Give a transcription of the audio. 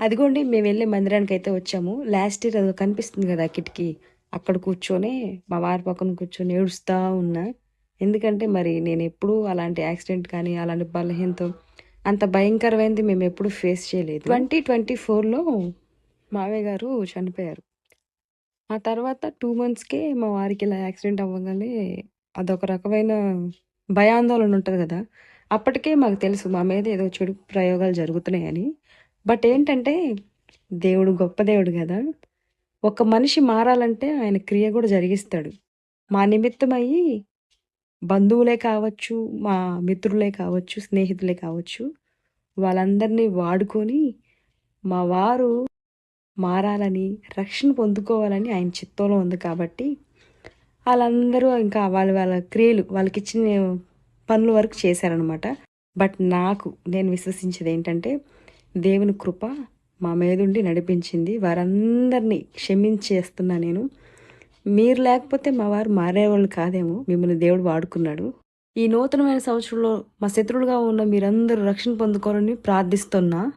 అదిగోండి మేము వెళ్ళే మందిరానికి అయితే వచ్చాము. లాస్ట్ ఇయర్ అది కనిపిస్తుంది కదా కిటికీ. అక్కడ కూర్చొని మా వారి పక్కన కూర్చొని ఏడుస్తూ ఉన్నా. ఎందుకంటే మరి నేను ఎప్పుడూ అలాంటి యాక్సిడెంట్ కానీ అలాంటి బలహీనతో అంత భయంకరమైనది మేము ఎప్పుడు ఫేస్ చేయలేదు. ట్వంటీ ట్వంటీ ఫోర్లో మావయ్య గారు చనిపోయారు. ఆ తర్వాత టూ మంత్స్కే మా వారికి ఇలా యాక్సిడెంట్ అవ్వగానే అదొక రకమైన భయాందోళన ఉంటుంది కదా. అప్పటికే మాకు తెలుసు మా మీద ఏదో చెడు ప్రయోగాలు జరుగుతున్నాయని. బట్ ఏంటంటే దేవుడు గొప్ప దేవుడు కదా. ఒక మనిషి మారాలంటే ఆయన క్రియ కూడా జరిగిస్తాడు. మా నిమిత్తమయ్యి బంధువులే కావచ్చు మా మిత్రులే కావచ్చు స్నేహితులే కావచ్చు వాళ్ళందరినీ వాడుకొని మా వారు మారాలని రక్షణ పొందుకోవాలని ఆయన చిత్తంలో ఉంది కాబట్టి వాళ్ళందరూ ఇంకా వాళ్ళ వాళ్ళ క్రియలు వాళ్ళకి ఇచ్చిన పనుల వరకు చేశారనమాట బట్ నాకు నేను విశ్వసించేది ఏంటంటే దేవుని కృప మా మీదుండి నడిపించింది. వారందరినీ క్షమించేస్తున్నా నేను. మీరు లేకపోతే మా వారు మారేవాళ్ళు కాదేమో మిమ్మల్ని దేవుడు వాడుకున్నాడు. ఈ నూతనమైన సంవత్సరంలో మా శత్రువులుగా ఉన్న మీరందరూ రక్షణ పొందుకోవాలని ప్రార్థిస్తున్నా.